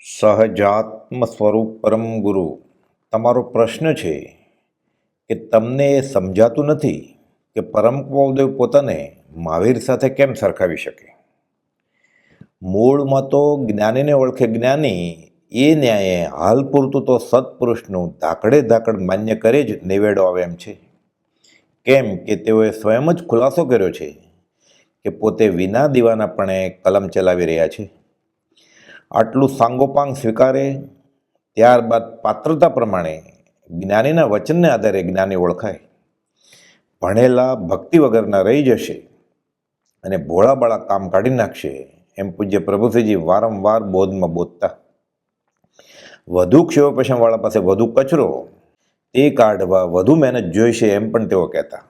સહજાત્મ સ્વરૂપ પરમ ગુરુ. તમારો પ્રશ્ન છે કે તમને એ સમજાતું નથી કે પરમ કૌદેવ પોતાને મહાવીર સાથે કેમ સરખાવી શકે? મૂળમાં તો જ્ઞાનીને ઓળખે જ્ઞાની, એ ન્યાયે હાલ પૂરતું તો સત્પુરુષનું ધાકડે ધાકડ માન્ય કરે જ નિવેડો આવે એમ છે. કેમ કે તેઓએ સ્વયં જ ખુલાસો કર્યો છે કે પોતે વિના દીવાનાપણે કલમ ચલાવી રહ્યા છે. આટલું સાંગોપાંગ સ્વીકારે ત્યારબાદ પાત્રતા પ્રમાણે જ્ઞાનીના વચનને આધારે જ્ઞાની ઓળખાય. ભણેલા ભક્તિ વગરના રહી જશે અને ભોળાબાળા કામ કાઢી નાખશે એમ પૂજ્ય પ્રભુશ્રીજી વારંવાર બોધમાં બોધતા. વધુ ક્ષેમપશમવાળા પાસે વધુ કચરો, તે કાઢવા વધુ મહેનત જોઈશે એમ પણ તેઓ કહેતા.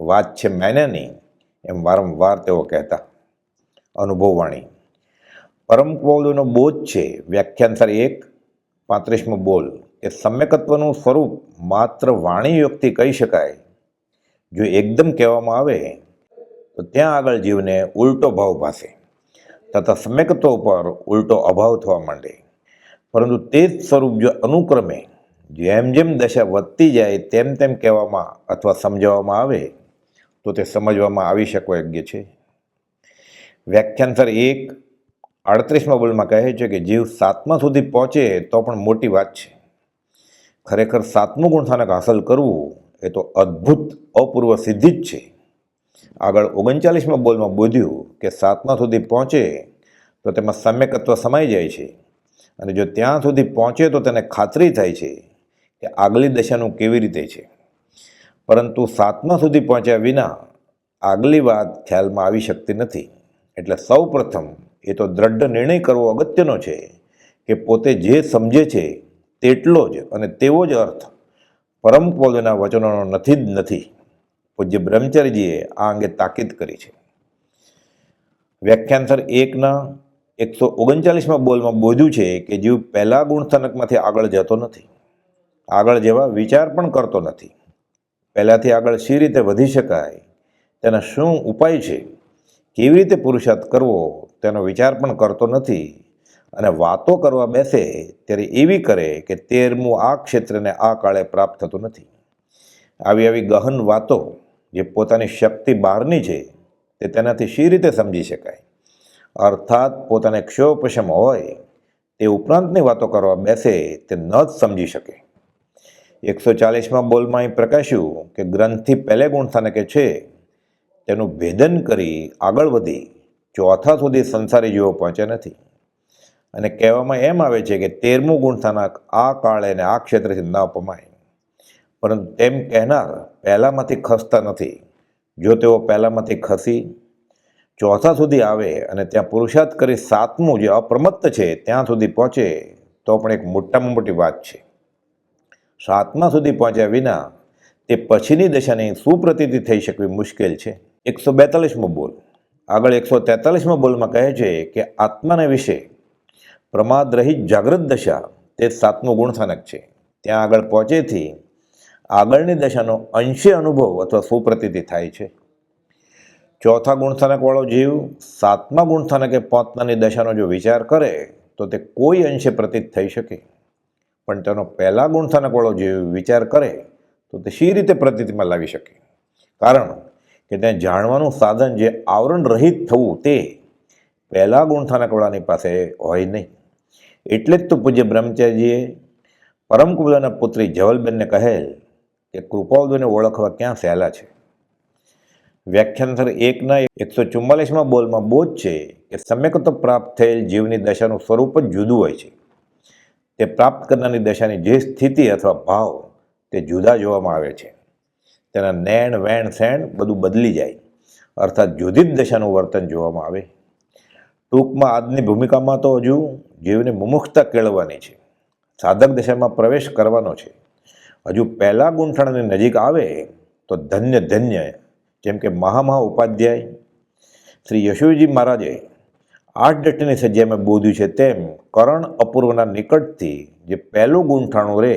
વાત છે મહેનતની એમ વારંવાર તેઓ કહેતા. અનુભવવાણી. પરમ કૌલોનો બોધ છે. વ્યાખ્યાનસર એક, પાંત્રીસમો બોલ. કે સમ્યકત્વનું સ્વરૂપ માત્ર વાણી વ્યક્તિ કહી શકાય. જો એકદમ કહેવામાં આવે, તો ત્યાં આગળ જીવને ઉલટો ભાવ ભાસે. તથા સમ્યકત્વ ઉપર ઉલટો અભાવ થવા માંડે. પરંતુ તે જ સ્વરૂપ જો અનુક્રમે, જેમ જેમ દશા વધતી જાય, તેમ તેમ કહેવામાં અથવા સમજાવવામાં આવે, તો તે સમજવામાં આવી શકવા યોગ્ય છે વ્યાખ્યાનસર એક આડત્રીસમાં બોલમાં કહે છે કે જીવ સાતમા સુધી પહોંચે તો પણ મોટી વાત છે. ખરેખર સાતમું ગુણસ્થાનક હાંસલ કરવું એ તો અદ્ભુત, અપૂર્વ સિદ્ધિ જ છે. આગળ ઓગણચાલીસમાં બોલમાં બોધ્યું કે સાતમા સુધી પહોંચે તો તેમાં સમ્યકત્વ સમાઈ જાય છે અને જો ત્યાં સુધી પહોંચે તો તેને ખાતરી થાય છે કે આગલી દશાનું કેવી રીતે છે. પરંતુ સાતમા સુધી પહોંચ્યા વિના આગલી વાત ખ્યાલમાં આવી શકતી નથી. એટલે સૌ પ્રથમ એ તો દ્રઢ નિર્ણય કરવો અગત્યનો છે કે પોતે જે સમજે છે તેટલો જ અને તેવો જ અર્થ. પરમ પૌલના વચનોનો નથી જ નથી. પૂજ્ય બ્રહ્મચારીજીએ આ અંગે તાકીદ કરી છે. વ્યાખ્યાનસર એકના એકસો ઓગણચાલીસમાં બોલમાં બોધ્યું છે કે જીવ પહેલાં ગુણસ્થાનકમાંથી આગળ જતો નથી. આગળ જેવા વિચાર પણ કરતો નથી. પહેલાંથી આગળ શી રીતે વધી શકાય? તેના શું ઉપાય છે? કેવી રીતે પુરુષાર્થ કરવો? તેનો વિચાર પણ કરતો નથી. અને વાતો કરવા બેસે ત્યારે એવી કરે કે તેરમું આ ક્ષેત્રને આ કાળે પ્રાપ્ત થતું નથી. આવી આવી ગહન વાતો જે પોતાની શક્તિ બહારની છે, તે તેનાથી શી રીતે સમજી શકાય? અર્થાત પોતાને ક્ષોપશમ હોય, તે ઉપરાંતની વાતો કરવા બેસે તે ન જ સમજી શકે. એકસો ચાલીસમાં બોલમાં અહીં પ્રકાશ્યું કે ગ્રંથથી પહેલે ગુણસ્થાનકે છે, તેનું ભેદન કરી આગળ વધી. ચોથા સુધી સંસારી જીવો પહોંચ્યા નથી. અને કહેવામાં એમ આવે છે કે તેરમું ગુણસ્થાનક આ કાળે અને આ ક્ષેત્રથી ન અપમાય પરંતુ તેમ કહેનાર પહેલાંમાંથી ખસતા નથી. જો તેઓ પહેલાંમાંથી ખસી ચોથા સુધી આવે અને ત્યાં પુરુષાર્થ કરી સાતમું જે અપ્રમત્ત છે ત્યાં સુધી પહોંચે, તો પણ એક મોટામાં મોટી વાત છે. સાતમા સુધી પહોંચ્યા વિના તે પછીની દશાની સુપ્રતિતિ થઈ શકવી મુશ્કેલ છે. એકસો બેતાલીસમો બોલ. આગળ એકસો તેતાલીસમાં બોલમાં કહે છે કે આત્માને વિશે પ્રમાદ રહિત જાગૃત દશા તે સાતમું ગુણસ્થાનક છે. ત્યાં આગળ પહોંચેથી આગળની દશાનો અંશે અનુભવ અથવા સુપ્રતીતિ થાય છે. ચોથા ગુણસ્થાનકવાળો જીવ સાતમા ગુણસ્થાનકે પહોંચનારની દશાનો જો વિચાર કરે તો તે કોઈ અંશે પ્રતીત થઈ શકે. પણ તેનો પહેલા ગુણસ્થાનકવાળો જીવ વિચાર કરે તો તે શી રીતે પ્રતીતિમાં લાવી શકે? કારણ કે ત્યાં જાણવાનું સાધન જે આવરણ રહિત થવું તે પહેલા ગુણસ્થાનકવાળાની પાસે હોય નહીં. એટલે જ તો પૂજ્ય બ્રહ્મચારીજીએ પરમ કુબલાના પુત્રી જવલબેનને કહેલ કે કૃપાવદોને ઓળખવા ક્યાં સહેલા છે? વ્યાખ્યાનસર એકના એકસો ચુમ્માલીસમાં બોલમાં બોધ છે કે સમ્યકત્વ પ્રાપ્ત થયેલ જીવની દશાનું સ્વરૂપ જ જુદું હોય છે. તે પ્રાપ્ત કરનારની દશાની જે સ્થિતિ અથવા ભાવ તે જુદા જોવામાં આવે છે. તેના નેણ, વેણ, સેણ બધું બદલી જાય. અર્થાત જુદી જ દશાનું વર્તન જોવામાં આવે. ટૂંકમાં આજની ભૂમિકામાં તો હજુ જીવને મુમુક્ષતા કેળવવાની છે. સાધક દશામાં પ્રવેશ કરવાનો છે. હજુ પહેલાં ગુંઠણની નજીક આવે તો ધન્ય ધન્ય, જેમ કે મહામહા ઉપાધ્યાય. શ્રી યશુજી મહારાજે આઠ ડટની સજ્જામાં બોધ્યું છે તેમ કરણ અપૂર્વના નિકટથી જે પહેલું ગૂંઠાણું રે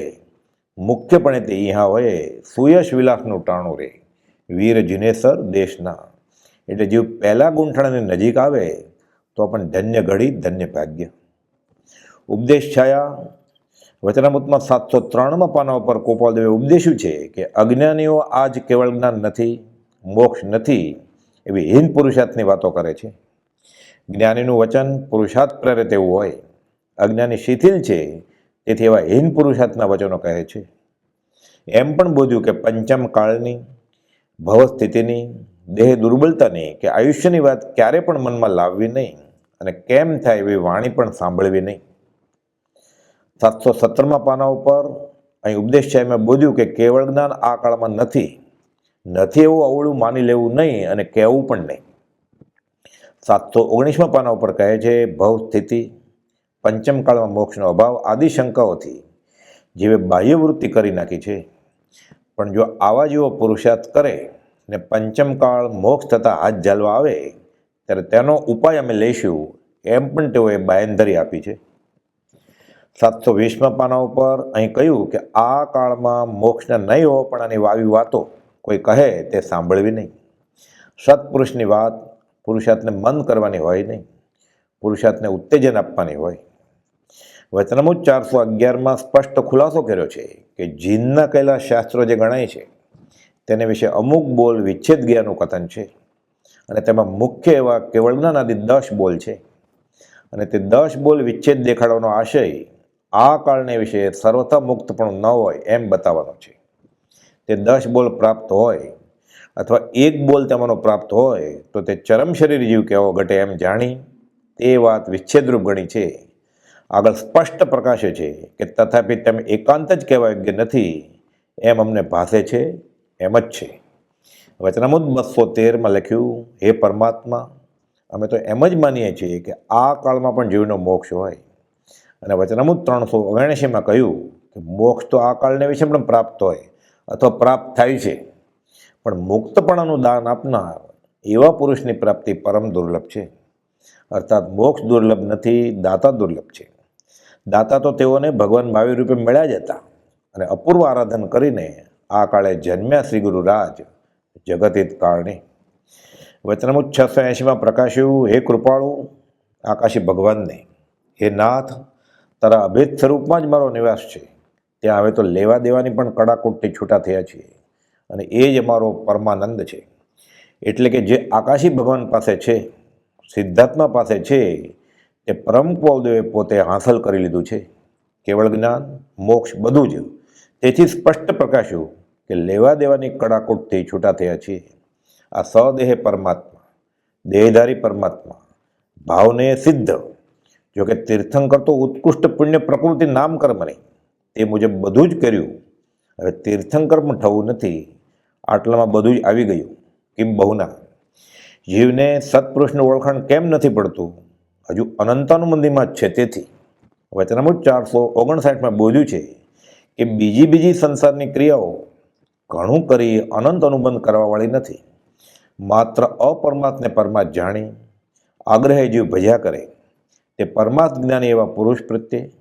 મુખ્યપણે તે અહીંયા હોય સુયશ વિલાસનું ટાણું રે, વીર જિનેસર દેશના. એટલે જે પહેલા ગૂંથણની નજીક આવે, તો પણ ધન્ય ઘડી, ધન્ય ભાગ્ય. ઉપદેશ છાયા. વચનામૃતમાં સાતસો ત્રણમાં પાના ઉપર ગોપાલદેવે ઉપદેશ્યું છે કે અજ્ઞાનીઓ આજ કેવળ જ્ઞાન નથી, મોક્ષ નથી, એવી હિન્દ પુરુષાર્થની વાતો કરે છે. જ્ઞાનીનું વચન પુરુષાર્થ પ્રેરે તેવું હોય. અજ્ઞાની શિથિલ છે તેથી એવા હીન પુરુષાર્થના વચનો કહે છે. એમ પણ બોધ્યું કે પંચમ કાળની ભવસ્થિતિની દેહ દુર્બળતાની કે આયુષ્યની વાત ક્યારે પણ મનમાં લાવવી નહીં અને કેમ થાય એવી વાણી પણ સાંભળવી નહીં. સાતસો સત્તરમાં પાના ઉપર અહીં ઉપદેશ છે, એમાં બોધ્યું કે કેવળ જ્ઞાન આ કાળમાં નથી નથી એવું અવળું માની લેવું નહીં અને કહેવું પણ નહીં. સાતસો ઓગણીસમાં પાના ઉપર કહે છે ભવ સ્થિતિ પંચમ કાળમાં મોક્ષનો અભાવ આદિ શંકાઓથી જેવે બાહ્ય વૃત્તિ કરી નાખી છે. પણ જો આવા જેવો પુરુષાર્થ કરે ને પંચમકાળ મોક્ષ થતાં હાથ ઝાલવા આવે, ત્યારે તેનો ઉપાય અમે લઈશું એમ પણ તેઓએ બાયંધરી આપી છે. સાતસો વીસમાં પાના ઉપર અહીં કહ્યું કે આ કાળમાં મોક્ષને નહીં હોવાપણાની વાવી વાતો કોઈ કહે તે સાંભળવી નહીં. સત્પુરુષની વાત પુરુષાર્થને મન કરવાની હોય નહીં. પુરુષાર્થને ઉત્તેજન આપવાની હોય. વચનમુજ ચારસો અગિયારમાં સ્પષ્ટ ખુલાસો કર્યો છે કે જીનના કહેલા શાસ્ત્રો જે ગણાય છે, તેને વિશે અમુક બોલ વિચ્છેદ જ્ઞાનનું કથન છે. અને તેમાં મુખ્ય એવા કેવળ આદિ દસ બોલ છે. અને તે દસ બોલ વિચ્છેદ દેખાડવાનો આશય આ કાળને વિશે સર્વથા મુક્ત પણ ન હોય એમ બતાવવાનો છે. તે દસ બોલ પ્રાપ્ત હોય અથવા એક બોલ તેમાંનો પ્રાપ્ત હોય તો તે ચરમ શરીર જીવ કેવો ઘટે એમ જાણી તે વાત વિચ્છેદરૂપ ગણી છે. આગળ સ્પષ્ટ પ્રકાશે છે કે તથાપિ તમે એકાંત જ કહેવા યોગ્ય નથી, એમ અમને ભાસે છે, એમ જ છે. વચનામુદ બસો તેરમાં લખ્યું, હે પરમાત્મા, અમે તો એમ જ માનીએ છીએ કે આ કાળમાં પણ જીવનો મોક્ષ હોય. અને વચનામુદ ત્રણસો ઓગણએંશીમાં કહ્યું કે મોક્ષ તો આ કાળને વિશે પણ પ્રાપ્ત હોય, અથવા પ્રાપ્ત થાય છે. પણ મુક્તપણાનું દાન આપનાર એવા પુરુષની પ્રાપ્તિ પરમ દુર્લભ છે. અર્થાત મોક્ષ દુર્લભ નથી, દાતા દુર્લભ છે. દાતા તો તેઓને ભગવાન ભાવી રૂપે મળ્યા જ હતા. અને અપૂર્વ આરાધન કરીને આ કાળે જન્મ્યા શ્રી ગુરુરાજ જગતિત કાળને. વચનમુજ છસો એંશીમાં પ્રકાશ્યું, હે કૃપાળુ, આકાશી ભગવાનને, હે નાથ, તારા અભેદ સ્વરૂપમાં જ મારો નિવાસ છે. ત્યાં હવે તો લેવા દેવાની પણ કડાકૂટથી છૂટા થયા છીએ. અને એ જ અમારો પરમાનંદ છે. એટલે કે જે આકાશી ભગવાન પાસે છે, સિદ્ધાત્મા પાસે છે તે પરમ કૌલદેવે પોતે હાંસલ કરી લીધું છે. કેવળ જ્ઞાન, મોક્ષ બધું જ. તેથી સ્પષ્ટ પ્રકાશ્યું કે લેવા દેવાની કડાકૂટથી છૂટા થયા છીએ. આ સદેહ પરમાત્મા, દેહધારી પરમાત્મા, ભાવને સિદ્ધ. જોકે તીર્થંકર તો ઉત્કૃષ્ટ પુણ્ય પ્રકૃતિ નામ કર્મની તે મુજબ બધું જ કર્યું. હવે તીર્થંકર પણ થવું નથી. આટલામાં બધું જ આવી ગયું. કેમ બહુના? જીવને સત્પુરુષનું ઓળખાણ કેમ નથી પડતું? હજુ અનંતાનુમંદીમાં જ છે તેથી. વચનામૃત ચારસો ઓગણસાઠમાં બોલ્યું છે કે બીજી બીજી સંસારની ક્રિયાઓ ઘણું કરી અનંત અનુબંધ કરવાવાળી નથી. માત્ર અપરમાત્મને પરમાત્ જાણી, આગ્રહે જીવ ભજ્યા કરે. તે પરમાત્મ જ્ઞાની એવા પુરુષ પ્રત્યે,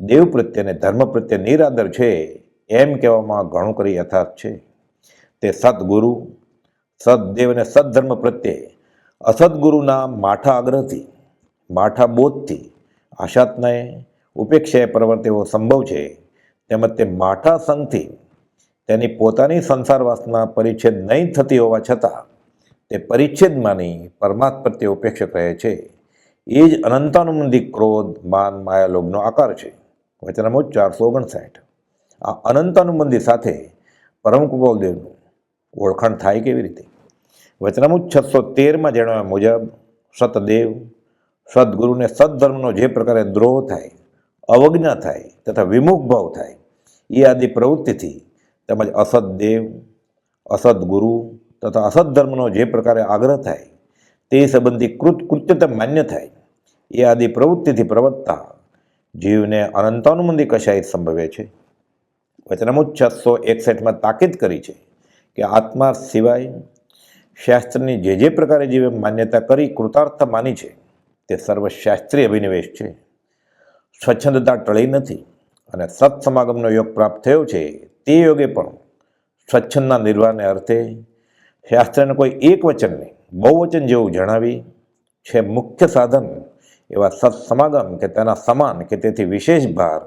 દેવ પ્રત્યે અને ધર્મ પ્રત્યે નિરાદર છે એમ કહેવામાં ઘણું કરી યથાર્થ છે. તે સદગુરુ, સદદેવ અને સદધર્મ પ્રત્યે અસદગુરુના માઠા આગ્રહથી માઠા બોધથી આશાત્નાએ ઉપેક્ષાએ પ્રવર્તેવો સંભવ છે, તેમજ તે માઠા સંઘથી તેની પોતાની સંસાર વાસના પરિચ્છેદ નહીં થતી હોવા છતાં તે પરિચ્છેદ માની પરમાત્મ પ્રત્યે ઉપેક્ષક રહે છે. એ જ અનંતાનુબંધી ક્રોધ, માન માયાલોગનો આકાર છે. વચનામુજ ચારસો ઓગણસાઠ. આ અનંતાનુબંધી સાથે પરમ કૃપાલદેવનું ઓળખાણ થાય કેવી રીતે? વચનામુજ છસો તેરમાં જણાવ્યા મુજબ, સતદેવ સદગુરુને સદધર્મનો જે પ્રકારે દ્રોહ થાય, અવજ્ઞા થાય તથા વિમુખ ભાવ થાય, એ આદિ પ્રવૃત્તિથી તેમજ અસદદેવ, અસદગુરુ તથા અસદધર્મનો જે પ્રકારે આગ્રહ થાય, તે સંબંધી કૃત કૃત્યતા માન્ય થાય, એ આદિ પ્રવૃત્તિથી પ્રવર્તતા જીવને અનંતાનુમંદી કશાય સંભવે છે. વચનામુજ છસો એકસઠમાં તાકીદ કરી છે કે આત્મા સિવાય શાસ્ત્રની જે જે પ્રકારે જીવે માન્યતા કરી કૃતાર્થ માની છે તે સર્વશાસ્ત્રીય અભિનિવેશ છે. સ્વચ્છંદતા ટળી નથી અને સત્સમાગમનો યોગ પ્રાપ્ત થયો છે તે યોગે પણ સ્વચ્છંદના નિર્વાહને અર્થે શાસ્ત્રને કોઈ એક વચનને બહુવચન જેવું જણાવી છે મુખ્ય સાધન એવા સત્સમાગમ કે તેના સમાન કે તેથી વિશેષ ભાર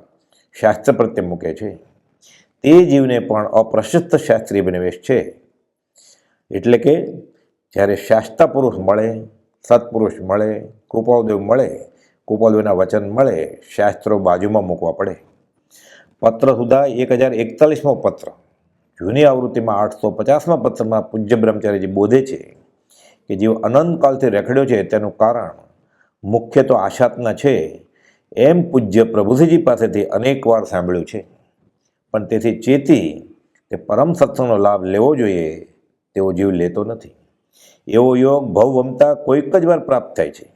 શાસ્ત્ર પ્રત્યે મૂકે છે. તે જીવને પણ અપ્રશસ્ત શાસ્ત્રીય અભિનિવેશ છે. એટલે કે જ્યારે શાસ્ત્ર પુરુષ મળે સત્પુરુષ મળે કૃપાદેવ મળે કૃપાદેવના વચન મળે, શાસ્ત્રો બાજુમાં મૂકવા પડે. પત્ર સુધા એક હજાર એકતાલીસમો પત્ર. જૂની આવૃત્તિમાં આઠસો પચાસમાં પત્રમાં પૂજ્ય બ્રહ્મચારીજી બોધે છે કે જીવ અનંતકાલથી રેખડ્યો છે તેનું કારણ મુખ્ય તો આશાતના છે. એમ પૂજ્ય પ્રભુજીજી પાસેથી અનેકવાર સાંભળ્યું છે. પણ તેથી ચેતી કે પરમ સત્સંગનો લાભ લેવો જોઈએ તેવો જીવ લેતો નથી. એવો યોગ ભવવમતા કોઈક જ વાર પ્રાપ્ત થાય છે.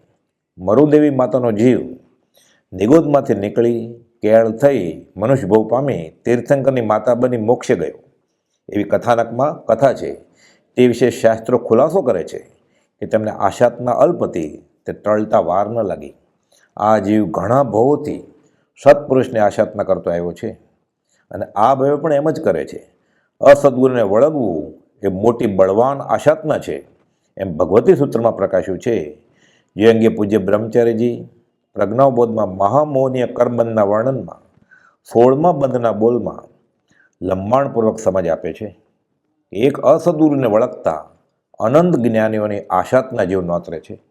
મરુદેવી માતાનો જીવ નિગોદમાંથી નીકળી કેળ થઈ મનુષ્ય ભવ પામી તીર્થંકરની માતા બની મોક્ષે ગયો. એવી કથાનકમાં કથા છે. તે વિશે શાસ્ત્રો ખુલાસો કરે છે કે તેમને આશાતના અલ્પથી તે ટળતા વાર ન લાગી. આ જીવ ઘણા ભવોથી સત્પુરુષને આશાતના કરતો આવ્યો છે. અને આ ભવે પણ એમ જ કરે છે. અસદગુરુને વળગવું એ મોટી બળવાન આશાતના છે, એમ ભગવતી સૂત્રમાં પ્રકાશ્યું છે. જે અંગે પૂજ્ય બ્રહ્મચારીજી પ્રજ્ઞાબોધમાં મહામોહનીય કરબંધના વર્ણનમાં, સોળમા બંધના બોલમાં લંબાણપૂર્વક સમજ આપે છે. એક અસદુરને વળગતા અનંત જ્ઞાનીઓની આશાતના જીવ નોતરે છે.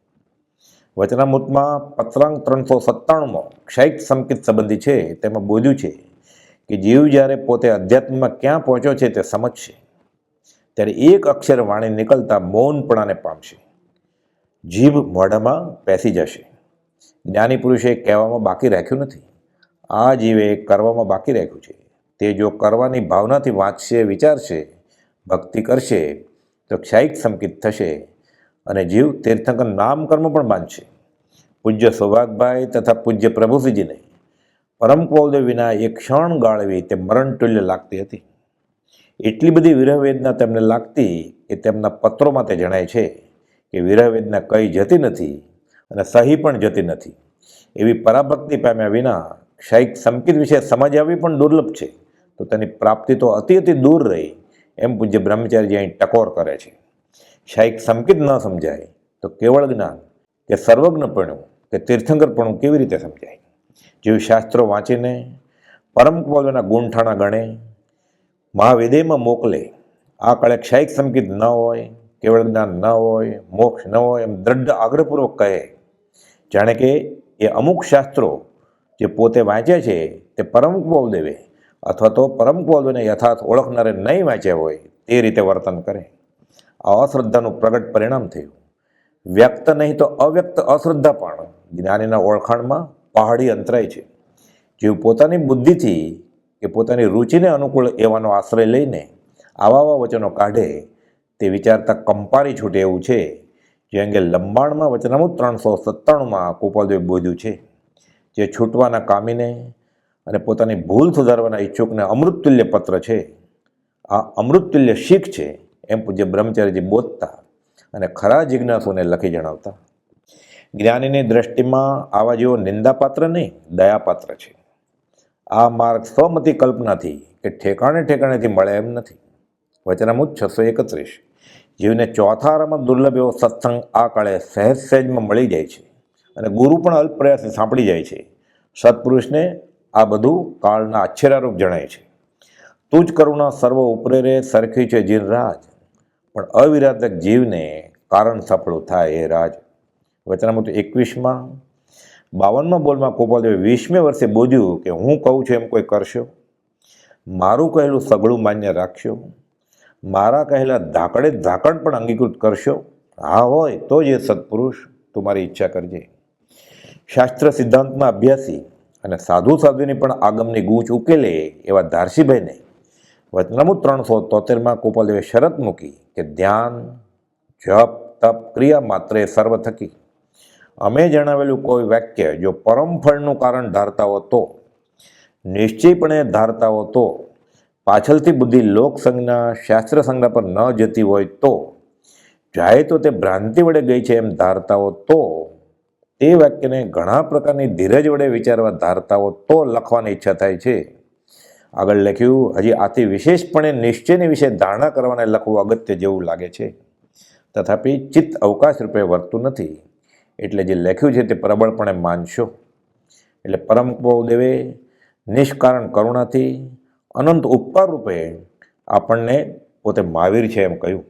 વચનામૃતમાં પત્રાંક ત્રણસો સત્તાણુંમાં ક્ષૈક સંકિત સંબંધી છે. તેમાં બોલ્યું છે કે જીવ જ્યારે પોતે અધ્યાત્મમાં ક્યાં પહોંચ્યો છે તે સમજશે. ત્યારે એક અક્ષર વાણી નીકળતા મૌનપણાને પામશે. જીભ મોઢામાં પેસી જશે. જ્ઞાની પુરુષે કહેવામાં બાકી રાખ્યું નથી. આ જીવે કરવામાં બાકી રાખ્યું છે. તે જો કરવાની ભાવનાથી વાંચશે, વિચારશે, ભક્તિ કરશે, તો ક્ષાયિક સંકિત થશે અને જીવ તીર્થંકર નામ કર્મ પણ માનશે. પૂજ્ય સૌભાગભાઈ તથા પૂજ્ય પ્રભુસિંહજીને પરમ કૌલદેવ વિના એક ક્ષણ ગાળવી તે મરણતુલ્ય લાગતી હતી. એટલી બધી વિરહવેદના તેમને લાગતી કે તેમના પત્રોમાં તે જણાય છે કે વિરહવેદના કઈ જતી નથી અને સહી પણ જતી નથી. એવી પરાભક્તિ પામ્યા વિના શાહિક સંકિત વિશે સમજ આવવી પણ દુર્લભ છે. તો તેની પ્રાપ્તિ તો અતિ અતિ દૂર રહી એમ પૂજ્ય બ્રહ્મચારીજી અહીં ટકોર કરે છે. શાહિક સંકિત ન સમજાય તો કેવળ જ્ઞાન કે સર્વજ્ઞપણું કે તીર્થંકરપણું કેવી રીતે સમજાય? જેવું શાસ્ત્રો વાંચીને પરમ કુમારના ગુણઠાણા ગણે મહાવેદેમાં મોકલે. આ કાળે ક્ષાયિક સંકિત ન હોય, કેવળ જ્ઞાન ન હોય, મોક્ષ ન હોય એમ દ્રઢ આગ્રહપૂર્વક કહે. જાણે કે એ અમુક શાસ્ત્રો જે પોતે વાંચે છે, તે પરમ દેવે. અથવા તો પરમ દેવને યથાર્થ ઓળખનારે નહીં વાંચ્યા હોય, તે રીતે વર્તન કરે. આ અશ્રદ્ધાનું પ્રગટ પરિણામ થયું. વ્યક્ત નહીં તો અવ્યક્ત અશ્રદ્ધા પણ જ્ઞાનીના ઓળખાણમાં પહાડી અંતરાય છે. જેવ પોતાની બુદ્ધિથી કે પોતાની રુચિને અનુકૂળ એવાનો આશ્રય લઈને આવા આવા વચનો કાઢે તે વિચારતા કંપારી છૂટે એવું છે, જે અંગે લંબાણમાં વચનામું ત્રણસો સત્તાણુંમાં કુપાલદેવ બોધ્યું છે. જે છૂટવાના કામીને અને પોતાની ભૂલ સુધારવાના ઈચ્છુકને અમૃતતુલ્ય પત્ર છે. આ અમૃતતુલ્ય શીખ છે એમ પૂજ્ય બ્રહ્મચારીજી બોધતા અને ખરા જિજ્ઞાસુને લખી જણાવતા. જ્ઞાનીની દ્રષ્ટિમાં આવા જેવો નિંદાપાત્ર નહીં, દયાપાત્ર છે. આ માર્ગ સ્વમતી કલ્પનાથી કે ઠેકાણે ઠેકાણેથી મળે એમ નથી. વચનામુત છસો એકત્રીસ. જીવને ચોથા આરામાં દુર્લભ એવો સત્સંગ આ કાળે સહેજ સહેજમાં મળી જાય છે અને ગુરુ પણ અલ્પ પ્રયાસે સાંભળી જાય છે. સત્પુરુષને આ બધું કાળના આશ્ચર્યારૂપ જણાય છે. તું જ કરુણા સર્વ ઉપરે રે સરખી છે જીન રાજ. પણ અવિરાધક જીવને કારણ સફળું થાય એ રાજ. વચનામૃત એકવીસમાં બાવનમાં બોલમાં ગોપાલદેવે વીસમે વર્ષે બોલ્યું કે હું કહું છું એમ કોઈ કરશો? મારું કહેલું સગળું માન્ય રાખશો? મારા કહેલા ધાકડે ધાકડ પણ અંગીકૃત કરશો? હા હોય તો જ એ સત્પુરુષ, તું મારી ઈચ્છા કરજે. શાસ્ત્ર સિદ્ધાંતમાં અભ્યાસી અને સાધુ સાધુની પણ આગમની ગૂંચ ઉકેલે એવા ધારસીભાઈને વચનામું ત્રણસો તોતેરમાં ગોપાલદેવે શરત મૂકી કે ધ્યાન, જપ, તપ ક્રિયા માત્ર એ સર્વ થકી. અમે જણાવેલું કોઈ વાક્ય જો પરમ ફળનું કારણ ધારતા હો તો, નિશ્ચયપણે ધારતા હો તો, પાછળથી બુદ્ધિ લોકસંજ્ઞા, શાસ્ત્ર સંજ્ઞા પર ન જતી હોય તો, જાય તો તે ભ્રાંતિ વડે ગઈ છે એમ ધારતા હો તો, તે વાક્યને ઘણા પ્રકારની ધીરજ વડે વિચારવા ધારતા હો તો લખવાની ઈચ્છા થાય છે. આગળ લખ્યું, હજી આથી વિશેષપણે નિશ્ચયની વિશે ધારણા કરવાને લખવું અગત્ય જેવું લાગે છે. તથાપિ ચિત્ત અવકાશ રૂપે વર્તું નથી. એટલે જે લખ્યું છે તે પ્રબળપણે માનશો. એટલે પરમ દેવે નિષ્કારણ કરુણાથી અનંત ઉપકાર રૂપે આપણને પોતે મહાવીર છે એમ કહ્યું.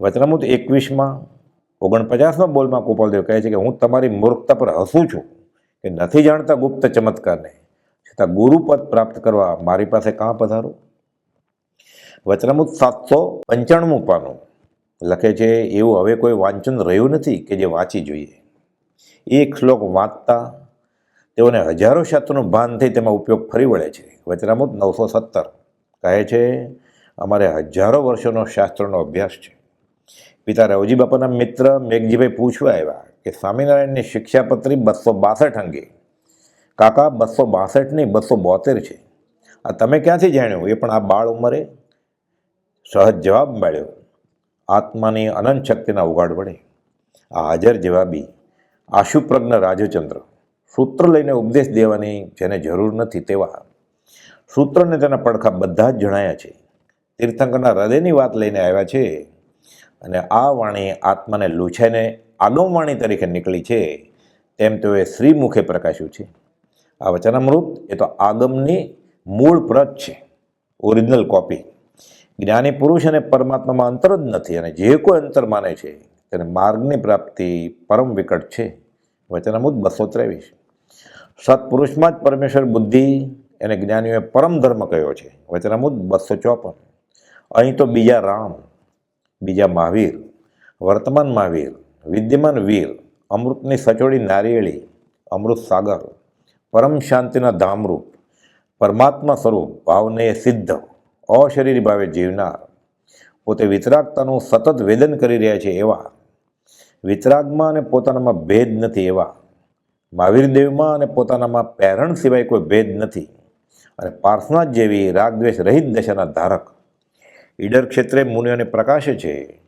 વચનામૃત એકવીસમાં ઓગણપચાસમાં બોલમાં ગોપાલદેવ કહે છે કે હું તમારી મૂર્ખતા પર હસું છું કે નથી જાણતા ગુપ્ત ચમત્કારને. છતાં ગુરુપદ પ્રાપ્ત કરવા મારી પાસે કાં પધારો? વચનામૃત સાતસો પંચાણું પાનું. લખે છે એવું હવે કોઈ વાંચન રહ્યું નથી કે જે વાંચી જોઈએ. એક શ્લોક વાંચતા તેઓને હજારો શાસ્ત્રોનું ભાન થઈ તેમાં ઉપયોગ ફરી વળે છે. વચનામૃત નવસો સત્તર કહે છે, અમારે હજારો વર્ષોનો શાસ્ત્રોનો અભ્યાસ છે. પિતા રવજી બાપાના મિત્ર મેઘજીભાઈ પૂછવા આવ્યા કે સ્વામિનારાયણની શિક્ષાપત્રી બસો બાસઠ અંગે. કાકા, બસો બાસઠ નહીં, બસો બોતેર છે. આ તમે ક્યાંથી જાણ્યું? એ પણ આ બાળ ઉંમરે? સહજ જવાબ મળ્યો. આત્માની અનંત શક્તિના ઉગાડ વડે આ હાજર જવાબી આશુપ્રજ્ઞ રાજચંદ્ર સૂત્ર લઈને ઉપદેશ દેવાની જેને જરૂર નથી તેવા સૂત્રને તેના પડખા બધા જ જણાયા છે. તીર્થંકરના હૃદયની વાત લઈને આવ્યા છે અને આ વાણી આત્માને લૂછાઈને આગમવાણી તરીકે નીકળી છે તેમ તેઓએ શ્રીમુખે પ્રકાશ્યું છે. આ વચનામૃત એ તો આગમની મૂળ પ્રત છે. Original copy. જ્ઞાની પુરુષ અને પરમાત્મામાં અંતર જ નથી અને જે કોઈ અંતર માને છે, તેને માર્ગની પ્રાપ્તિ પરમ વિકટ છે. વચનામૃત બસો ત્રેવીસ. સત્પુરુષમાં જ પરમેશ્વર બુદ્ધિ એને જ્ઞાનીઓએ પરમ ધર્મ કહ્યો છે? વચનામૃત બસો ચોપન. અહીં તો બીજા રામ, બીજા મહાવીર, વર્તમાન મહાવીર, વિદ્યમાન વીર, અમૃતની સચોડી નારિયેળી, અમૃત સાગર, પરમ શાંતિના ધામરૂપ, પરમાત્મા સ્વરૂપ, ભાવને સિદ્ધ અશરીરી ભાવે જીવનાર. પોતે વિતરાગતાનું સતત વેદન કરી રહ્યા છે એવા. વિતરાગમાં અને પોતાનામાં ભેદ નથી એવા. મહાવીરદેવમાં અને પોતાનામાં પેરણ સિવાય કોઈ ભેદ નથી. અને પાર્થનાથ જેવી રાગદ્વેષ રહિત દશાના ધારક. ઈડર ક્ષેત્રે મુનિઓને પ્રકાશે છે.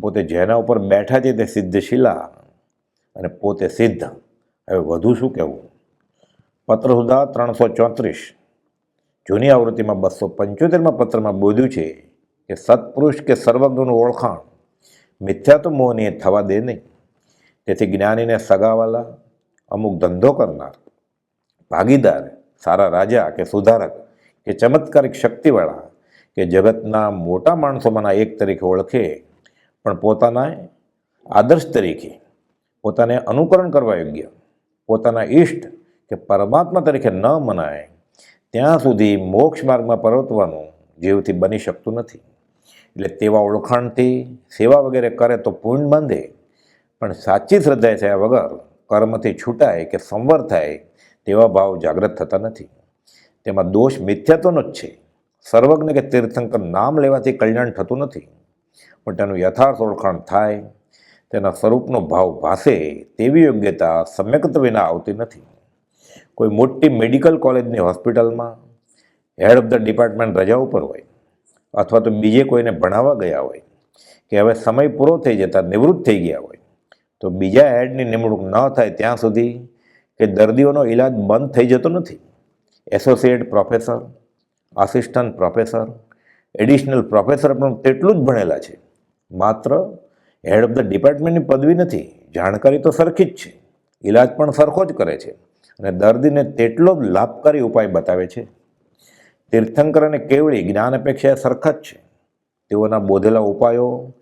પોતે જેના ઉપર બેઠા છે તે સિદ્ધશિલા. અને પોતે સિદ્ધ. હવે વધુ શું કહેવું? પત્રસુધા ત્રણસો ચોત્રીસ. જૂની આવૃત્તિમાં બસો પંચોતેરમાં પત્રમાં બોધ્યું છે કે સત્પુરુષ કે સર્વજ્ઞનું ઓળખાણ મિથ્યા તો મોહનીય થવા દે નહીં. તેથી જ્ઞાનીને સગાવાલા, અમુક ધંધો કરનાર, ભાગીદાર, સારા રાજા કે સુધારક કે ચમત્કારિક શક્તિવાળા કે જગતના મોટા માણસોમાંના એક તરીકે ઓળખે, પણ પોતાના આદર્શ તરીકે, પોતાને અનુકરણ કરવા યોગ્ય, પોતાના ઈષ્ટ કે પરમાત્મા તરીકે ન મનાય ત્યાં સુધી મોક્ષ માર્ગમાં પર્વતવાનું જીવથી બની શકતું નથી. એટલે તેવા ઓળખાણથી સેવા વગેરે કરે તો પુણ્ય બાંધે. પણ સાચી શ્રદ્ધા થયા વગર કર્મથી છૂટાય કે સંવર થાય તેવા ભાવ જાગૃત થતા નથી. તેમાં દોષ મિથ્યાત્વનો જ છે. સર્વજ્ઞ કે તીર્થંકર નામ લેવાથી કલ્યાણ થતું નથી. પણ તેનું યથાર્થ ઓળખાણ થાય, તેના સ્વરૂપનો ભાવ ભાસે તેવી યોગ્યતા સમ્યકત વિના આવતી નથી. કોઈ મોટી મેડિકલ કોલેજની હોસ્પિટલમાં હેડ ઓફ ધ ડિપાર્ટમેન્ટ રજા ઉપર હોય અથવા તો બીજે કોઈને ભણાવવા ગયા હોય કે હવે સમય પૂરો થઈ જતા નિવૃત્ત થઈ ગયા હોય, તો બીજા હેડની નિમણૂક ન થાય ત્યાં સુધી કે દર્દીઓનો ઈલાજ બંધ થઈ જતો નથી. Associate professor, assistant professor, additional professor પણ તેટલું જ ભણેલા છે. માત્ર હેડ ઓફ ધ ડિપાર્ટમેન્ટની પદવી નથી, જાણકારી તો સરખી જ છે. ઈલાજ પણ સરખો જ કરે છે. અને દર્દીને તેટલો જ લાભકારી ઉપાય બતાવે છે. તીર્થંકર અને કેવળી જ્ઞાન અપેક્ષા સરખા જ છે. તેઓના બોધેલા ઉપાયો,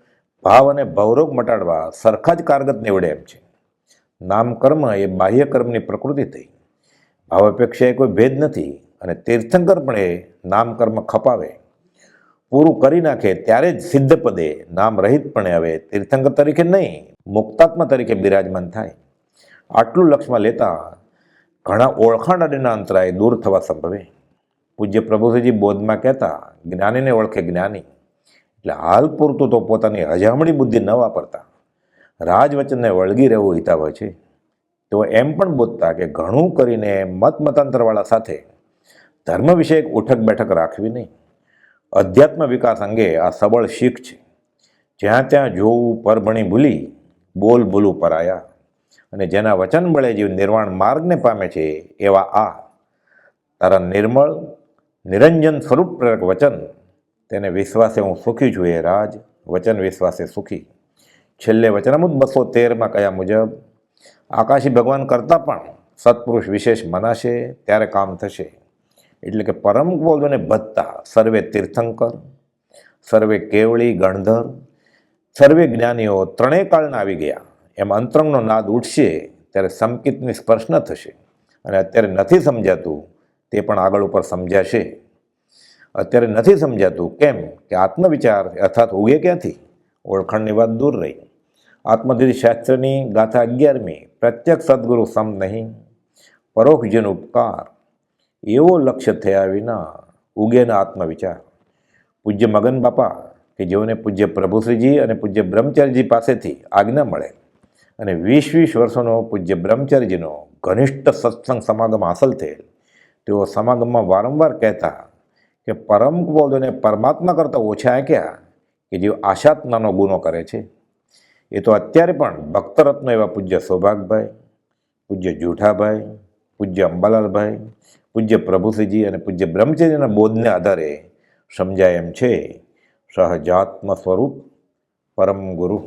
ભાવ અને ભવરોગ મટાડવા સરખા જ કારગત નીવડે એમ છે. નામ કર્મ એ બાહ્ય કર્મની પ્રકૃતિ થઈ. ભાવ અપેક્ષાએ કોઈ ભેદ નથી અને તીર્થંકર પણ એ નામ કર્મ ખપાવે. પૂરું કરી નાખે ત્યારે જ સિદ્ધ પદે નામ રહિતપણે હવે તીર્થંકર તરીકે નહીં, મુક્તાત્મા તરીકે બિરાજમાન થાય. આટલું લક્ષમાં લેતા ઘણા ઓળખાણ અને અંતરાય દૂર થવા સંભવે. પૂજ્ય પ્રભુજી બોધમાં કહેતા, જ્ઞાનીને ઓળખે જ્ઞાની. એટલે હાલ પૂરતું તો પોતાની હજામણી બુદ્ધિ ન વાપરતા. રાજવચનને વળગી રહેવું હિતાવહ છે. તેઓ એમ પણ બોધતા કે ઘણું કરીને મત મતાંતરવાળા સાથે ધર્મ વિષયક ઉઠક બેઠક રાખવી નહીં. અધ્યાત્મ વિકાસ અંગે આ સબળ શીખ છે. જ્યાં ત્યાં જોવું, પરભણી ભૂલી, બોલ બોલું પરાયા. અને જેના વચન બળે જીવ નિર્વાણ માર્ગને પામે છે, એવા આ. તારા નિર્મળ, નિરંજન સ્વરૂપ પ્રેરક વચન. તેને વિશ્વાસે હું સુખી છું એ રાજ. વચન વિશ્વાસે સુખી. છેલ્લે વચનામૃત બસો તેરમાં કયા મુજબ? આકાશી ભગવાન કરતાં પણ સત્પુરુષ વિશેષ મનાશે, ત્યારે કામ થશે. એટલે કે પરમ બોલોને ભત્તા સર્વે તીર્થંકર, સર્વે કેવળી ગણધર, સર્વે જ્ઞાનીઓ ત્રણેય કાળના આવી ગયા. એમ અંતરંગનો નાદ ઉઠશે ત્યારે સંકિતની સ્પર્શ ન થશે. અને અત્યારે નથી સમજાતું તે પણ આગળ ઉપર સમજાશે. અત્યારે નથી સમજાતું કેમ કે આત્મવિચાર અર્થાત ઉગે ક્યાંથી? ઓળખાણની વાત દૂર રહી. આત્મધીર શાસ્ત્રની ગાથા અગિયારમી, પ્રત્યક્ષ સદગુરુ સમ નહીં, પરોક્ષજન ઉપકાર, એવો લક્ષ્ય થયા વિના ઉગેના આત્મવિચાર. પૂજ્ય મગન બાપા, કે જેઓને પૂજ્ય પ્રભુશ્રીજી અને પૂજ્ય બ્રહ્મચારીજી પાસેથી આજ્ઞા મળે. અને વીસ વીસ વર્ષોનો પૂજ્ય બ્રહ્મચારીજીનો ઘનિષ્ઠ સત્સંગ સમાગમ હાંસલ થયેલ. તેઓ સમાગમમાં વારંવાર કહેતા કે પરમ બોધોને પરમાત્મા કરતાં ઓછા આંક્યા કે જેઓ આશાત્માનો ગુનો કરે છે. એ તો અત્યારે પણ ભક્તરત્ન એવા પૂજ્ય સૌભાગભાઈ, પૂજ્ય જૂઠાભાઈ, પૂજ્ય અંબાલાલભાઈ, પૂજ્ય પ્રભુશ્રીજી અને પૂજ્ય બ્રહ્મચર્યના બોધને આધારે સમજાય એમ છે, સહજાત્મ સ્વરૂપ પરમ ગુરુ.